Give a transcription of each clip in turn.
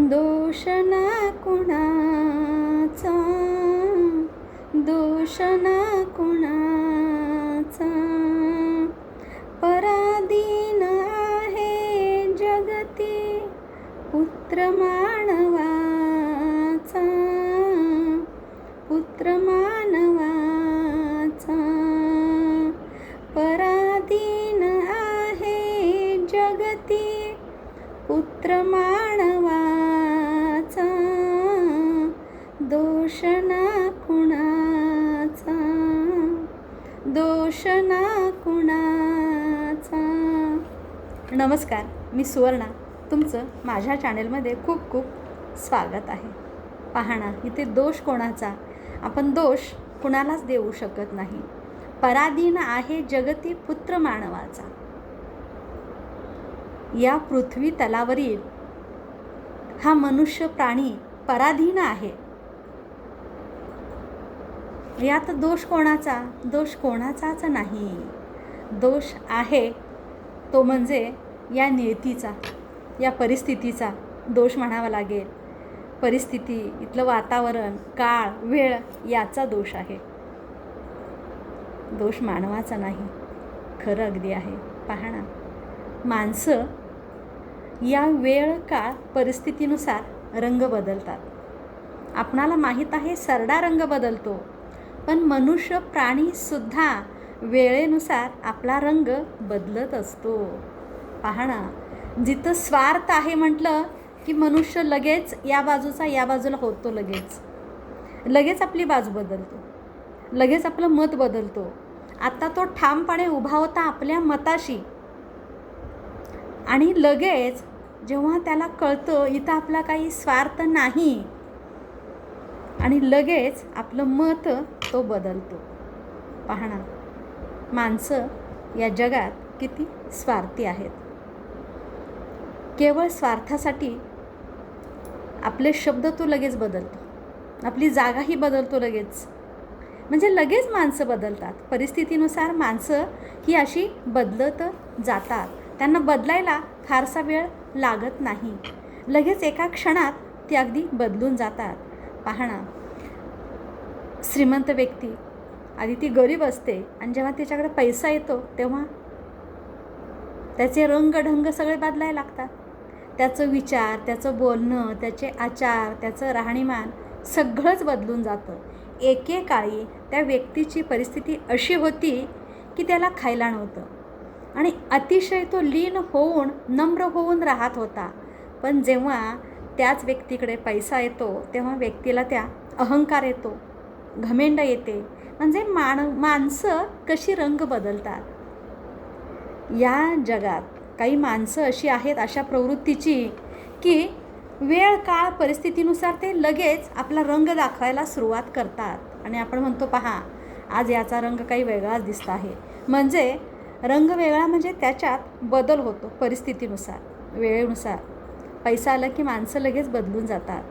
दोष ना कुणाचा? दोष ना कुणाचा? पराधीन आहे जगती पुत्र मानवाचा. पुत्र मानवाचा. पराधीन आहे जगती पुत्र मा दोष ना कुणाचा दोष ना कुणाचा नमस्कार मी सुवर्णा. तुमचं माझ्या चॅनेलमध्ये खूप खूप स्वागत आहे. पाहणा इथे दोष कोणाचा? आपण दोष कुणालाच देऊ शकत नाही. पराधीन आहे जगती पुत्र मानवाचा. या पृथ्वी तलावरील हा मनुष्य प्राणी पराधीन आहे. यात दोष कोणाचा? दोष कोणाचाच नाही. दोष आहे तो म्हणजे या नियतीचा या परिस्थितीचा दोष म्हणावा लागेल. परिस्थिती इथलं वातावरण काळ वेळ याचा दोष आहे. दोष मानवाचा नाही. खरं अगदी आहे. पहा ना. माणसं या वेळ काळ परिस्थितीनुसार रंग बदलतात. आपणाला माहीत आहे सरडा रंग बदलतो. पण मनुष्य प्राणीसुद्धा वेळेनुसार आपला रंग बदलत असतो. पाहणा जिथं स्वार्थ आहे म्हटलं की मनुष्य लगेच या बाजूचा या बाजूला होतो लगेच. लगेच आपली बाजू बदलतो. लगेच आपलं मत बदलतो. आता तो ठामपणे उभा होता आपल्या मताशी. आणि लगेच जेव्हा त्याला कळतं इथं आपला काही स्वार्थ नाही आणि लगेच आपलं मत तो बदलतो. पाहणा माणसं या जगात किती स्वार्थी आहेत. केवळ स्वार्थासाठी आपले शब्द तो लगेच बदलतो. आपली जागाही बदलतो लगेच. म्हणजे लगेच माणसं बदलतात. परिस्थितीनुसार माणसं ही अशी बदलत जातात. त्यांना बदलायला फारसा वेळ लागत नाही. लगेच एका क्षणात ते अगदी बदलून जातात. पाहणं. श्रीमंत व्यक्ती आधी ती गरीब असते आणि जेव्हा तिच्याकडे पैसा येतो तेव्हा त्याचे रंगढंग सगळे बदलायला लागतात. त्याचं विचार त्याचं बोलणं त्याचे आचार त्याचं राहणीमान सगळंच बदलून जातं. एकेकाळी त्या व्यक्तीची परिस्थिती अशी होती की त्याला खायला नव्हतं. आणि अतिशय तो लीन होऊन नम्र होऊन राहत होता. पण जेव्हा त्याच व्यक्तीकडे पैसा येतो तेव्हा व्यक्तीला त्या अहंकार येतो घमेंड येते. म्हणजे मान माणसं कशी रंग बदलतात? या जगात काही माणसं अशी आहेत अशा प्रवृत्तीची की वेळ काळ परिस्थितीनुसार ते लगेच आपला रंग दाखवायला सुरुवात करतात. आणि आपण म्हणतो पहा आज याचा रंग काही वेगळाच दिसत आहे. म्हणजे रंग वेगळा म्हणजे त्याच्यात बदल होतो परिस्थितीनुसार वेळेनुसार. पैसा आला की माणसं लगेच बदलून जातात.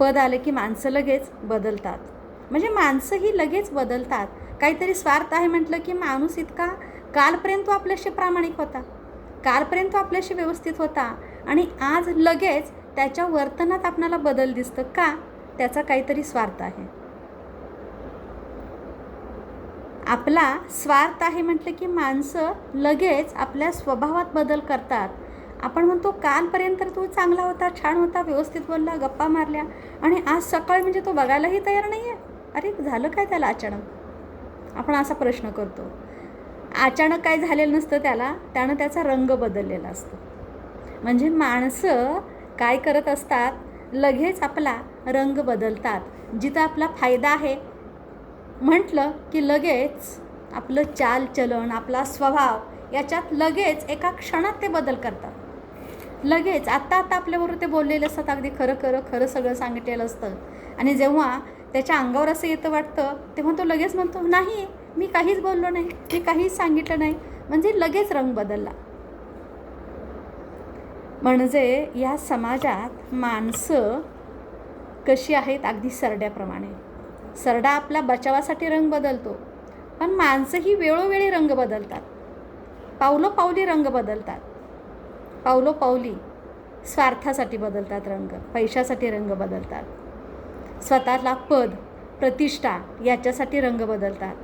पद आलं की माणसं लगेच बदलतात. म्हणजे माणसं ही लगेच बदलतात. काहीतरी स्वार्थ आहे म्हटलं की माणूस इतका कालपर्यंत तो आपल्याशी प्रामाणिक होता. कालपर्यंत तो आपल्याशी व्यवस्थित होता. आणि आज लगेच त्याच्या वर्तनात आपणाला बदल दिसतं का? त्याचा काहीतरी स्वार्थ आहे. आपला स्वार्थ आहे म्हटलं की माणसं लगेच आपल्या स्वभावात बदल करतात. आपण म्हणतो कालपर्यंत तो चांगला होता छान होता व्यवस्थित बोलला गप्पा मारल्या आणि आज सकाळी म्हणजे तो बघायलाही तयार नाही आहे अरे झालं काय त्याला अचानक? आपण असा प्रश्न करतो. अचानक काय झालेलं नसतं त्याला त्यानं त्याचा रंग बदललेला असतो. म्हणजे माणसं काय करत असतात लगेच आपला रंग बदलतात. जिथं आपला फायदा आहे म्हटलं की लगेच आपलं चालचलन आपला स्वभाव याच्यात लगेच एका क्षणात ते बदल करतात. लगेच आत्ता आत्ता आपल्याबरोबर ते बोललेले असतात अगदी खरं खरं खरं सगळं सांगितलेलं असतं. आणि जेव्हा त्याच्या अंगावर असं येतं वाटतं तेव्हा तो लगेच म्हणतो नाही मी काहीच बोललो नाही मी काहीच सांगितलं नाही. म्हणजे लगेच रंग बदलला. म्हणजे या समाजात माणसं कशी आहेत? अगदी सरड्याप्रमाणे. सरडा आपला बचावासाठी रंग बदलतो पण माणसंही वेळोवेळी रंग बदलतात. पावलोपावली रंग बदलतात. पावलोपावली स्वार्थासाठी बदलतात रंग पैशासाठी रंग बदलतात. स्वतःला पद प्रतिष्ठा याच्यासाठी रंग बदलतात.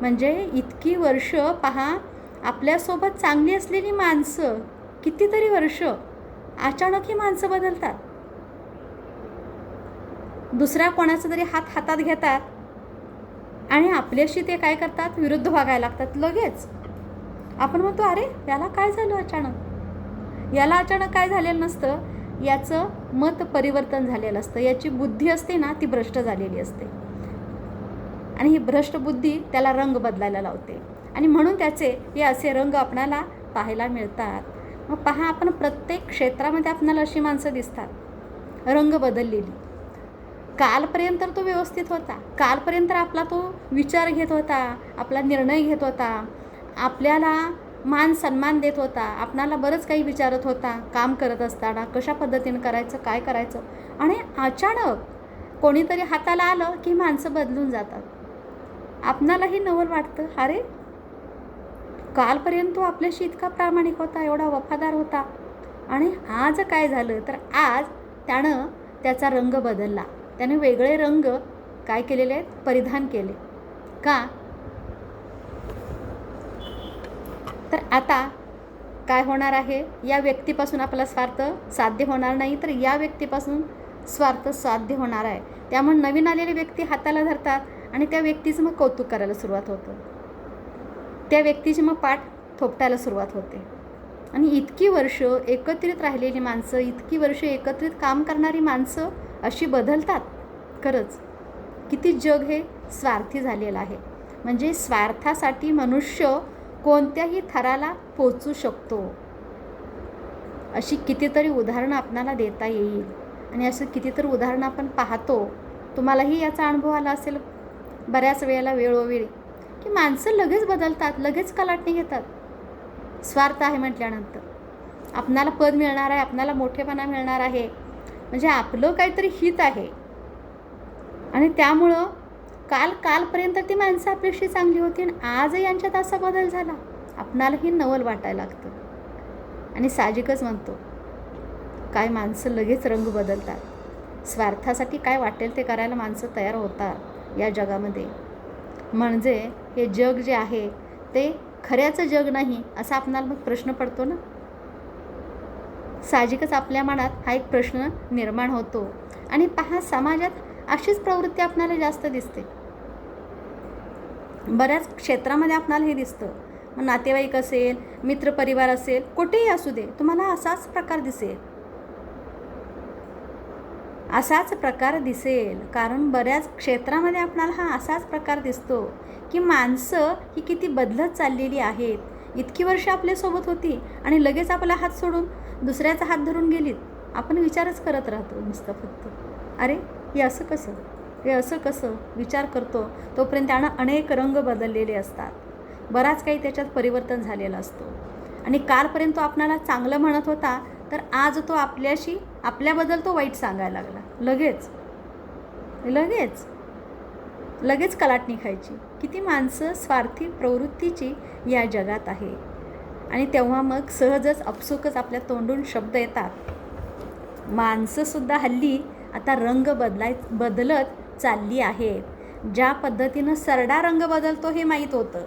म्हणजे इतकी वर्ष पहा आपल्यासोबत चांगली असलेली माणसं कितीतरी वर्ष अचानक ही माणसं बदलतात. दुसऱ्या कोणाचा तरी हात हातात घेतात आणि आपल्याशी ते काय करतात? विरुद्ध वागायला लागतात लगेच. आपण म्हणतो अरे याला काय झालं अचानक? याला अचानक काय झालेलं नसतं? याचं मत परिवर्तन झालेलं असतं. याची बुद्धी असते ना ती भ्रष्ट झालेली असते. आणि ही भ्रष्ट बुद्धी त्याला रंग बदलायला लावते. आणि म्हणून त्याचे हे असे रंग आपणाला पाहायला मिळतात. मग पहा आपण प्रत्येक क्षेत्रामध्ये आपणाला अशी माणसं दिसतात. रंग बदललेली. कालपर्यंत तो व्यवस्थित होता. कालपर्यंत आपला तो विचार घेत होता. आपला निर्णय घेत होता. आपल्याला मान सन्मान देत होता. आपणाला बरंच काही विचारत होता. काम करत असताना कशा पद्धतीनं करायचं काय करायचं? आणि अचानक कोणीतरी हाताला आलं की माणसं बदलून जातात. आपणालाही नवल वाटतं. अरे कालपर्यंत तो आपल्याशी इतका प्रामाणिक होता एवढा वफादार होता. आणि आज काय झालं? तर आज त्यानं त्याचा रंग बदलला. त्याने वेगळे रंग काय केलेले आहेत? परिधान केले. का? तर आता काय होणार आहे? या व्यक्तीपासून आपला स्वार्थ साध्य होणार नाही तर या व्यक्तीपासून स्वार्थ साध्य होणार आहे. त्यामुळे नवीन आलेले व्यक्ती हाताला धरतात आणि त्या व्यक्तीचं मग कौतुक करायला सुरुवात होतं. त्या व्यक्तीची मग पाठ थोपटायला सुरुवात होते. आणि इतकी वर्ष एकत्रित राहिलेली माणसं इतकी वर्ष एकत्रित काम करणारी माणसं अशी बदलतात. खरंच किती जग हे स्वार्थी झालेलं आहे. म्हणजे स्वार्थासाठी मनुष्य कोणत्याही थराला पोचू शकतो. अशी कितीतरी उदाहरणं आपणाला देता येईल. आणि असं कितीतरी उदाहरणं आपण पाहतो तुम्हालाही याचा अनुभव आला असेल बऱ्याच वेळेला वेळोवेळी की माणसं लगेच बदलतात लगेच कलाटणी घेतात. स्वार्थ आहे म्हटल्यानंतर. आपणाला पद मिळणार आहे आपणाला मोठेपणा मिळणार आहे. म्हणजे आपलं काहीतरी हित आहे. आणि त्यामुळं काल कालपर्यंत ती माणसं आपल्याशी चांगली होती आणि आज यांच्यात असा बदल झाला. आपणालाही नवल वाटायला लागतं. आणि साहजिकच म्हणतो काय माणसं लगेच रंग बदलतात. स्वार्थासाठी काय वाटेल ते करायला माणसं तयार होतात या जगामध्ये. म्हणजे हे जग जे आहे ते खऱ्याचं जग नाही असा आपणाला मग प्रश्न पडतो ना? साहजिकच आपल्या मनात हा एक प्रश्न निर्माण होतो. आणि पहा समाजात अशीच प्रवृत्ती आपणाला जास्त दिसते. बऱ्याच क्षेत्रामध्ये आपणाला हे दिसतं. मग नातेवाईक असेल मित्रपरिवार असेल कुठेही असू दे तुम्हाला असाच प्रकार दिसेल. असाच प्रकार दिसेल. कारण बऱ्याच क्षेत्रामध्ये आपणाला हा असाच प्रकार दिसतो की माणसं ही किती बदलत चाललेली आहेत. इतकी वर्ष आपल्यासोबत होती आणि लगेच आपला हात सोडून दुसऱ्याचा हात धरून गेलीत. आपण विचारच करत राहतो नुसतं फक्त. अरे हे असं कसं? हे असं कसं विचार करतो तोपर्यंत त्यानं अनेक रंग बदललेले असतात. बराच काही त्याच्यात परिवर्तन झालेला असतो. आणि कालपर्यंत तो आपणाला चांगलं म्हणत होता तर आज तो आपल्याशी आपल्याबद्दल तो वाईट सांगायला लागला. लगेच. लगेच. लगेच कलाटणी खायची. किती माणसं स्वार्थी प्रवृत्तीची या जगात आहे. आणि तेव्हा मग सहजच अपसुकच आपल्या तोंडून शब्द येतात. माणसंसुद्धा हल्ली आता रंग बदलाय बदलत चालली आहेत ज्या पद्धतीनं सरडा रंग बदलतो हे माहीत होतं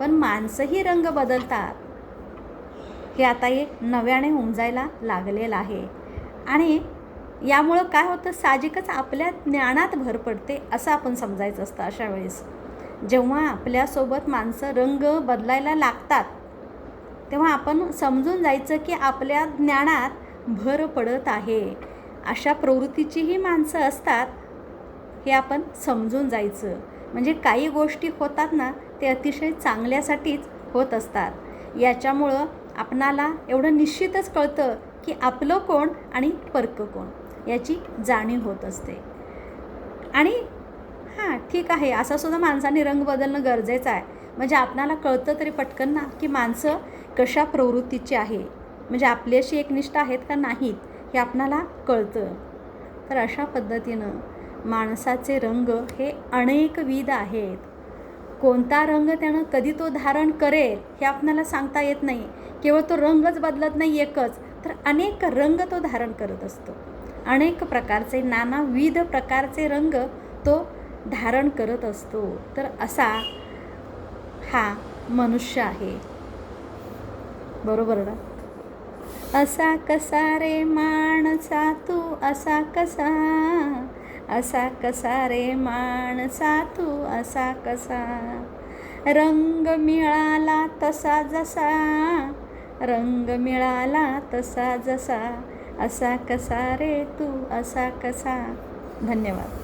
पण माणसंही रंग बदलतात. हे आता हे नव्याने उमजायला लागलेलं आहे. आणि यामुळं काय होतं साहजिकच आपल्या ज्ञानात भर पडते असं आपण समजायचं असतं अशा वेळेस. जेव्हा आपल्यासोबत माणसं रंग बदलायला लागतात तेव्हा आपण समजून जायचं की आपल्या ज्ञानात भर पडत आहे. अशा प्रवृत्तीचीही माणसं असतात हे आपण समजून जायचं. म्हणजे काही गोष्टी होतात ना ते अतिशय चांगल्यासाठीच होत असतात. याच्यामुळं आपणाला एवढं निश्चितच कळतं की आपलं कोण आणि पर्क कोण याची जाणीव होत असते. आणि हां ठीक आहे असा सुद्धा माणसाने रंग बदलणं गरजेचं आहे. म्हणजे आपणाला कळतं तरी पटकन ना की माणसं कशा प्रवृत्तीची आहे. म्हणजे आपल्याशी एकनिष्ठ आहेत का नाहीत हे आपणाला कळतं. तर अशा पद्धतीनं माणसाचे रंग हे अनेकविध आहेत. कोणता रंग त्यानं कधी तो धारण करेल हे आपणाला सांगता येत नाही. केवळ तो रंगच बदलत नाही एकच तर अनेक रंग तो धारण करत असतो. अनेक प्रकारचे नानाविध प्रकारचे रंग तो धारण करत असतो. तर असा हा मनुष्य आहे. बरोबर ना? असा कसा रे माणसा तू? असा कसा असा कसा रे माणसा तू असा कसा? रंग मिळाला तसा जसा रंग मिळाला तसा जसा असा कसा रे तू असा कसा? धन्यवाद.